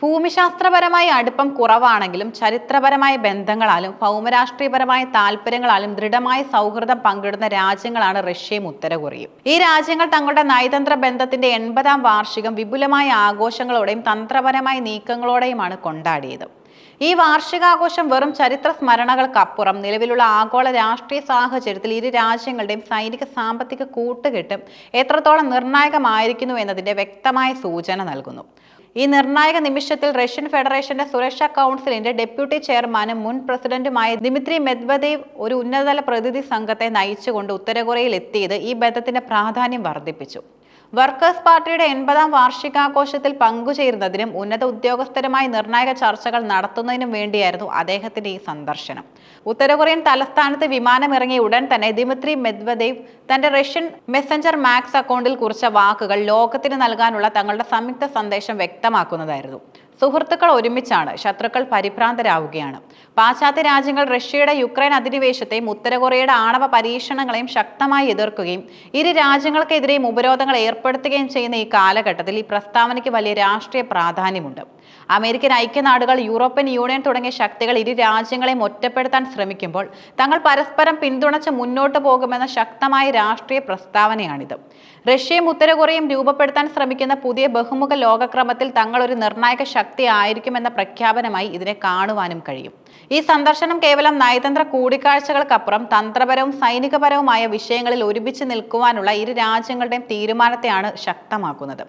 ഭൂമിശാസ്ത്രപരമായ അടുപ്പം കുറവാണെങ്കിലും ചരിത്രപരമായ ബന്ധങ്ങളാലും ഭൗമരാഷ്ട്രീയപരമായ താല്പര്യങ്ങളാലും ദൃഢമായ സൗഹൃദം പങ്കിടുന്ന രാജ്യങ്ങളാണ് റഷ്യയും ഉത്തര കൊറിയയും ഈ രാജ്യങ്ങൾ തങ്ങളുടെ നയതന്ത്ര ബന്ധത്തിന്റെ എൺപതാം വാർഷികം വിപുലമായ ആഘോഷങ്ങളോടെയും തന്ത്രപരമായ നീക്കങ്ങളോടെയുമാണ് കൊണ്ടാടിയത്. ഈ വാർഷികാഘോഷം വെറും ചരിത്ര സ്മരണകൾക്കപ്പുറം നിലവിലുള്ള ആഗോള രാഷ്ട്രീയ സാഹചര്യത്തിൽ ഇരു രാജ്യങ്ങളുടെയും സൈനിക സാമ്പത്തിക കൂട്ടുകെട്ടും എത്രത്തോളം നിർണായകമായിരിക്കുന്നു എന്നതിന്റെ വ്യക്തമായ സൂചന നൽകുന്നു. ഈ നിർണായക നിമിഷത്തിൽ റഷ്യൻ ഫെഡറേഷന്റെ സുരക്ഷാ കൗൺസിലിന്റെ ഡെപ്യൂട്ടി ചെയർമാനും മുൻ പ്രസിഡന്റുമായ ദിമിത്രി മെദ്വദേവ് ഒരു ഉന്നതതല പ്രതിനിധി സംഘത്തെ നയിച്ചുകൊണ്ട് ഉത്തര കൊറിയയിൽ എത്തിയത് ഈ ബന്ധത്തിന്റെ പ്രാധാന്യം വർദ്ധിപ്പിച്ചു. വർക്കേഴ്സ് പാർട്ടിയുടെ എൺപതാം വാർഷികാഘോഷത്തിൽ പങ്കുചേരുന്നതിനും ഉന്നത ഉദ്യോഗസ്ഥരുമായി നിർണായക ചർച്ചകൾ നടത്തുന്നതിനും വേണ്ടിയായിരുന്നു അദ്ദേഹത്തിന്റെ ഈ സന്ദർശനം. ഉത്തര കൊറിയൻ തലസ്ഥാനത്ത് വിമാനമിറങ്ങിയ ഉടൻ തന്നെ ദിമിത്രി മെദ്വദേവ് തന്റെ റഷ്യൻ മെസ്സഞ്ചർ മാക്സ് അക്കൗണ്ടിൽ കുറിച്ച വാക്കുകൾ ലോകത്തിന് നൽകാനുള്ള തങ്ങളുടെ സംയുക്ത സന്ദേശം വ്യക്തമാക്കുന്നതായിരുന്നു. സുഹൃത്തുക്കൾ ഒരുമിച്ചാണ് ശത്രുക്കൾ പരിഭ്രാന്തരാവുകയാണ്. പാശ്ചാത്യ രാജ്യങ്ങൾ റഷ്യയുടെ യുക്രൈൻ അധിനിവേശത്തെയും ഉത്തര കൊറിയയുടെ ആണവ പരീക്ഷണങ്ങളെയും ശക്തമായി എതിർക്കുകയും ഇരു രാജ്യങ്ങൾക്കെതിരെയും ഉപരോധങ്ങൾ ഏർപ്പെടുത്തുകയും ചെയ്യുന്ന ഈ കാലഘട്ടത്തിൽ ഈ പ്രസ്താവനയ്ക്ക് വലിയ രാഷ്ട്രീയ പ്രാധാന്യമുണ്ട്. അമേരിക്കൻ ഐക്യനാടുകൾ യൂറോപ്യൻ യൂണിയൻ തുടങ്ങിയ ശക്തികൾ ഇരു രാജ്യങ്ങളെയും ഒറ്റപ്പെടുത്താൻ ശ്രമിക്കുമ്പോൾ തങ്ങൾ പരസ്പരം പിന്തുണച്ച് മുന്നോട്ട് പോകുമെന്ന ശക്തമായ രാഷ്ട്രീയ പ്രസ്താവനയാണിത്. റഷ്യയും ഉത്തര കൊറിയയും രൂപപ്പെടുത്താൻ ശ്രമിക്കുന്ന പുതിയ ബഹുമുഖ ലോകക്രമത്തിൽ തങ്ങൾ ഒരു നിർണായക ശക്തി ആയിരിക്കുമെന്ന പ്രഖ്യാപനമായി ഇതിനെ കാണുവാനും കഴിയും. ഈ സന്ദർശനം കേവലം നയതന്ത്ര കൂടിക്കാഴ്ചകൾക്കപ്പുറം തന്ത്രപരവും സൈനികപരവുമായ വിഷയങ്ങളിൽ ഒരുമിച്ച് നിൽക്കുവാനുള്ള ഇരു രാജ്യങ്ങളുടെയും തീരുമാനത്തെയാണ് ശക്തമാക്കുന്നത്.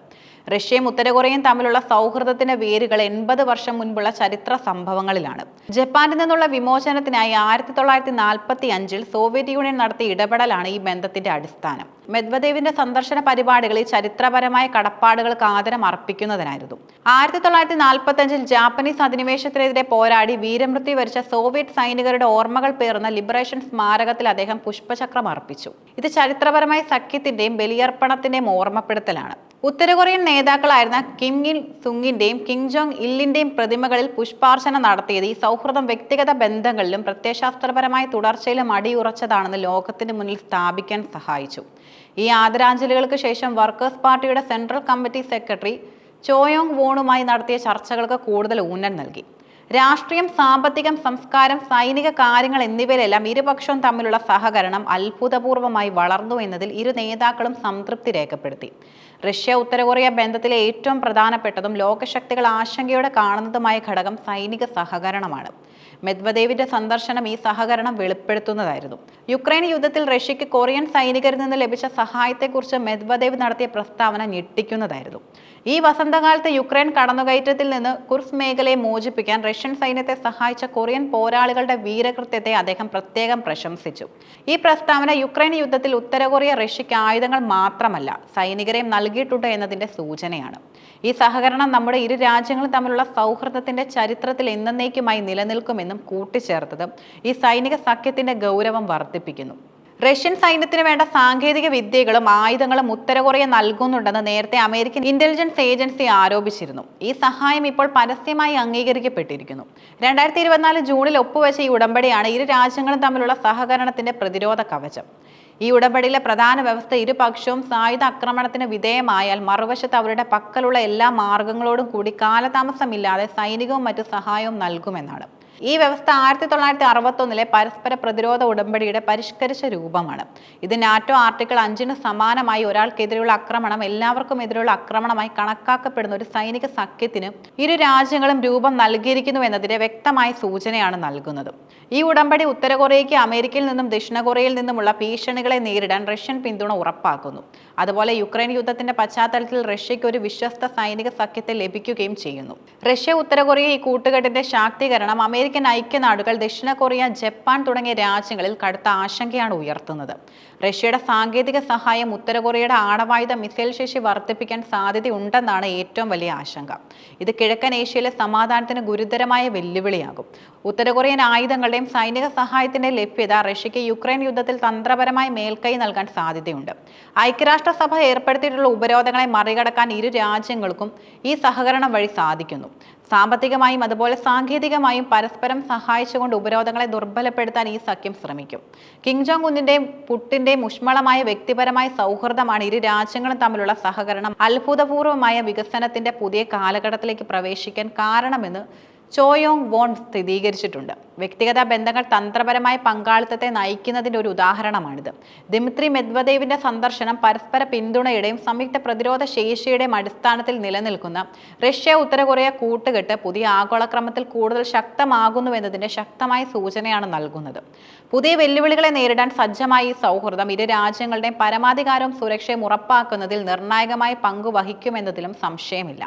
റഷ്യയും ഉത്തര കൊറിയയും തമ്മിലുള്ള സൗഹൃദത്തിന്റെ വേരുകൾ എൺപത് വർഷം മുൻപുള്ള ചരിത്ര സംഭവങ്ങളിലാണ്. ജപ്പാനിൽ നിന്നുള്ള വിമോചനത്തിനായി ആയിരത്തി തൊള്ളായിരത്തി നാൽപ്പത്തി അഞ്ചിൽ സോവിയറ്റ് യൂണിയൻ നടത്തിയ ഇടപെടലാണ് ഈ ബന്ധത്തിന്റെ അടിസ്ഥാനം. മെദ്വദേവിന്റെ സന്ദർശന പരിപാടികളിൽ ചരിത്രപരമായ കടപ്പാടുകൾക്ക് ആദരം അർപ്പിക്കുന്നതിനായിരുന്നു. ആയിരത്തി തൊള്ളായിരത്തി നാൽപ്പത്തി അഞ്ചിൽ ജാപ്പനീസ് അധിനിവേശത്തിനെതിരെ പോരാടി വീരമൃത്യു വരിച്ച സോവിയറ്റ് സൈനികരുടെ ഓർമ്മകൾ പേർന്ന ലിബറേഷൻ സ്മാരകത്തിൽ അദ്ദേഹം പുഷ്പചക്രം അർപ്പിച്ചു. ഇത് ചരിത്രപരമായ സഖ്യത്തിന്റെയും ബലിയർപ്പണത്തിന്റെയും ഓർമ്മപ്പെടുത്തലാണ്. ഉത്തര കൊറിയൻ നേതാക്കളായിരുന്ന കിം ഇൽ സുങ്ങിന്റെയും കിം ജോങ് ഇല്ലിന്റെയും പ്രതിമകളിൽ പുഷ്പാർച്ചന നടത്തിയത് ഈ സൗഹൃദം വ്യക്തിഗത ബന്ധങ്ങളിലും പ്രത്യയശാസ്ത്രപരമായ തുടർച്ചയിലും അടിയുറച്ചതാണെന്ന് ലോകത്തിന് മുന്നിൽ സ്ഥാപിക്കാൻ സഹായിച്ചു. ഈ ആദരാഞ്ജലികൾക്ക് ശേഷം വർക്കേഴ്സ് പാർട്ടിയുടെ central committee secretary Choe Yong വോണുമായി നടത്തിയ ചർച്ചകൾക്ക് കൂടുതൽ ഊന്നൽ നൽകി. രാഷ്ട്രീയം സാമ്പത്തികം സംസ്കാരം സൈനിക കാര്യങ്ങൾ എന്നിവയിലെല്ലാം ഇരുപക്ഷവും തമ്മിലുള്ള സഹകരണം അത്ഭുതപൂർവമായി വളർന്നു എന്നതിൽ ഇരു നേതാക്കളും സംതൃപ്തി രേഖപ്പെടുത്തി. റഷ്യ ഉത്തര കൊറിയ ബന്ധത്തിലെ ഏറ്റവും പ്രധാനപ്പെട്ടതും ലോകശക്തികൾ ആശങ്കയോടെ കാണുന്നതുമായ ഘടകം സൈനിക സഹകരണമാണ്. മെദ്വദേവിന്റെ സന്ദർശനം ഈ സഹകരണം വെളിപ്പെടുത്തുന്നതായിരുന്നു. യുക്രൈൻ യുദ്ധത്തിൽ റഷ്യക്ക് കൊറിയൻ സൈനികരിൽ നിന്ന് ലഭിച്ച സഹായത്തെക്കുറിച്ച് മെദ്വദേവ് നടത്തിയ പ്രസ്താവന ഞെട്ടിക്കുന്നതായിരുന്നു. ഈ വസന്തകാലത്ത് യുക്രൈൻ കടന്നുകയറ്റത്തിൽ നിന്ന് കുർസ് മേഖലയെ മോചിപ്പിക്കാൻ റഷ്യൻ സൈന്യത്തെ സഹായിച്ച കൊറിയൻ പോരാളികളുടെ വീരകൃത്യത്തെ അദ്ദേഹം പ്രത്യേകം പ്രശംസിച്ചു. ഈ പ്രസ്താവന യുക്രൈൻ യുദ്ധത്തിൽ ഉത്തര കൊറിയ റഷ്യക്ക് ആയുധങ്ങൾ മാത്രമല്ല സൈനികരെയും നൽകിയിട്ടുണ്ട് എന്നതിന്റെ സൂചനയാണ്. ഈ സഹകരണം നമ്മുടെ ഇരു രാജ്യങ്ങളും തമ്മിലുള്ള സൗഹൃദത്തിന്റെ ചരിത്രത്തിൽ എന്നേക്കുമായി നിലനിൽക്കുമെന്നും കൂട്ടിച്ചേർത്തത് ഈ സൈനിക സഖ്യത്തിന്റെ ഗൗരവം വർദ്ധിപ്പിക്കുന്നു. റഷ്യൻ സൈന്യത്തിന് വേണ്ട സാങ്കേതിക വിദ്യകളും ആയുധങ്ങളും ഉത്തര കൊറിയ നൽകുന്നുണ്ടെന്ന് നേരത്തെ അമേരിക്കൻ ഇന്റലിജൻസ് ഏജൻസി ആരോപിച്ചിരുന്നു. ഈ സഹായം ഇപ്പോൾ പരസ്യമായി അംഗീകരിക്കപ്പെട്ടിരിക്കുന്നു. രണ്ടായിരത്തി ഇരുപത്തിനാല് ജൂണിൽ ഒപ്പുവെച്ച ഈ ഉടമ്പടിയാണ് ഇരു രാജ്യങ്ങളും തമ്മിലുള്ള സഹകരണത്തിന്റെ പ്രതിരോധ കവചം. ഈ ഉടമ്പടിയിലെ പ്രധാന വ്യവസ്ഥ ഇരുപക്ഷവും സായുധ ആക്രമണത്തിന് വിധേയമായാൽ മറുവശത്ത് അവരുടെ പക്കലുള്ള എല്ലാ മാർഗങ്ങളോടും കൂടി കാലതാമസമില്ലാതെ സൈനികവും മറ്റു സഹായവും നൽകുമെന്നാണ്. ഈ വ്യവസ്ഥ ആയിരത്തി തൊള്ളായിരത്തി അറുപത്തൊന്നിലെ പരസ്പര പ്രതിരോധ ഉടമ്പടിയുടെ പരിഷ്കരിച്ച രൂപമാണ്. ഇത് നാറ്റോ ആർട്ടിക്കിൾ അഞ്ചിന് സമാനമായി ഒരാൾക്കെതിരെയുള്ള ആക്രമണം എല്ലാവർക്കും എതിരെയുള്ള ആക്രമണമായി കണക്കാക്കപ്പെടുന്ന ഒരു സൈനിക സഖ്യത്തിന് ഇരു രാജ്യങ്ങളും രൂപം നൽകിയിരിക്കുന്നു എന്നതിന്റെ വ്യക്തമായ സൂചനയാണ് നൽകുന്നത്. ഈ ഉടമ്പടി ഉത്തര കൊറിയയ്ക്ക് അമേരിക്കയിൽ നിന്നും ദക്ഷിണ കൊറിയയിൽ നിന്നുമുള്ള ഭീഷണികളെ നേരിടാൻ റഷ്യൻ പിന്തുണ ഉറപ്പാക്കുന്നു. അതുപോലെ യുക്രൈൻ യുദ്ധത്തിന്റെ പശ്ചാത്തലത്തിൽ റഷ്യയ്ക്ക് ഒരു വിശ്വസ്ത സൈനിക സഖ്യത്തെ ലഭിക്കുകയും ചെയ്യുന്നു. റഷ്യ ഉത്തര കൊറിയ ഈ കൂട്ടുകെട്ടിന്റെ ശാക്തീകരണം അമേരിക്കൻ ഐക്യനാടുകൾ ദക്ഷിണ കൊറിയ ജപ്പാൻ തുടങ്ങിയ രാജ്യങ്ങളിൽ കടുത്ത ആശങ്കയാണ് ഉയർത്തുന്നത്. റഷ്യയുടെ സാങ്കേതിക സഹായം ഉത്തര കൊറിയയുടെ ആണവായുധ മിസൈൽ ശേഷി വർദ്ധിപ്പിക്കാൻ സാധ്യതയുണ്ടെന്നാണ് ഏറ്റവും വലിയ ആശങ്ക. ഇത് കിഴക്കൻ ഏഷ്യയിലെ സമാധാനത്തിന് ഗുരുതരമായ വെല്ലുവിളിയാകും. ഉത്തര കൊറിയൻ ആയുധങ്ങളുടെയും സൈനിക സഹായത്തിന്റെ ലഭ്യത റഷ്യയ്ക്ക് യുക്രൈൻ യുദ്ധത്തിൽ തന്ത്രപരമായി മേൽക്കൈ നൽകാൻ സാധ്യതയുണ്ട്. ഐക്യരാഷ്ട്രസഭ ഏർപ്പെടുത്തിയിട്ടുള്ള ഉപരോധങ്ങളെ മറികടക്കാൻ ഇരു രാജ്യങ്ങൾക്കും ഈ സഹകരണം വഴി സാധിക്കുന്നു. സാമ്പത്തികമായും അതുപോലെ സാങ്കേതികമായും പരസ്പരം സഹായിച്ചുകൊണ്ട് ഉപരോധങ്ങളെ ദുർബലപ്പെടുത്താൻ ഈ സഖ്യം ശ്രമിക്കും. കിങ് ജോങ് ഉന്നിന്റെയും പുട്ടിന്റെയും മുഷ്മളമായ വ്യക്തിപരമായ സൗഹൃദമാണ് ഇരു രാജ്യങ്ങളും തമ്മിലുള്ള സഹകരണം. അത്ഭുതപൂർവമായ വികസനത്തിന്റെ പുതിയ കാലഘട്ടത്തിലേക്ക് പ്രവേശിക്കാൻ കാരണമെന്ന് ചോയോങ് വോൺ സ്ഥിരീകരിച്ചിട്ടുണ്ട്. വ്യക്തിഗത ബന്ധങ്ങൾ തന്ത്രപരമായ പങ്കാളിത്തത്തെ നയിക്കുന്നതിന്റെ ഒരു ഉദാഹരണമാണിത്. ദിമിത്രി മെദ്വദേവിന്റെ സന്ദർശനം പരസ്പര പിന്തുണയുടെയും സംയുക്ത പ്രതിരോധ ശേഷിയുടെയും അടിസ്ഥാനത്തിൽ നിലനിൽക്കുന്ന റഷ്യ ഉത്തര കൊറിയ കൂട്ടുകെട്ട് പുതിയ ആഗോളക്രമത്തിൽ കൂടുതൽ ശക്തമാകുന്നുവെന്നതിന്റെ ശക്തമായ സൂചനയാണ് നൽകുന്നത്. പുതിയ വെല്ലുവിളികളെ നേരിടാൻ സജ്ജമായ ഈ സൗഹൃദം ഇരു രാജ്യങ്ങളുടെയും പരമാധികാരവും സുരക്ഷയും ഉറപ്പാക്കുന്നതിൽ നിർണായകമായ പങ്ക് വഹിക്കുമെന്നതിലും സംശയമില്ല.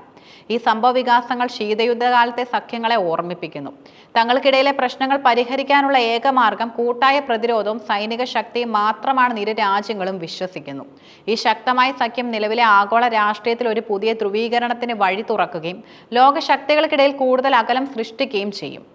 ഈ സംഭവ വികാസങ്ങൾ ശീതയുദ്ധകാലത്തെ സഖ്യങ്ങളെ ഓർമ്മിപ്പിക്കുന്നു. തങ്ങൾക്കിടയിലെ പ്രശ്നങ്ങൾ പരിഹരിക്കാനുള്ള ഏക മാർഗം കൂട്ടായ പ്രതിരോധവും സൈനിക ശക്തിയും മാത്രമാണെന്ന് ഇരു രാജ്യങ്ങളും വിശ്വസിക്കുന്നു. ഈ ശക്തമായ സഖ്യം നിലവിലെ ആഗോള രാഷ്ട്രീയത്തിൽ ഒരു പുതിയ ധ്രുവീകരണത്തിന് വഴി തുറക്കുകയും ലോകശക്തികൾക്കിടയിൽ കൂടുതൽ അകലം സൃഷ്ടിക്കുകയും ചെയ്യും.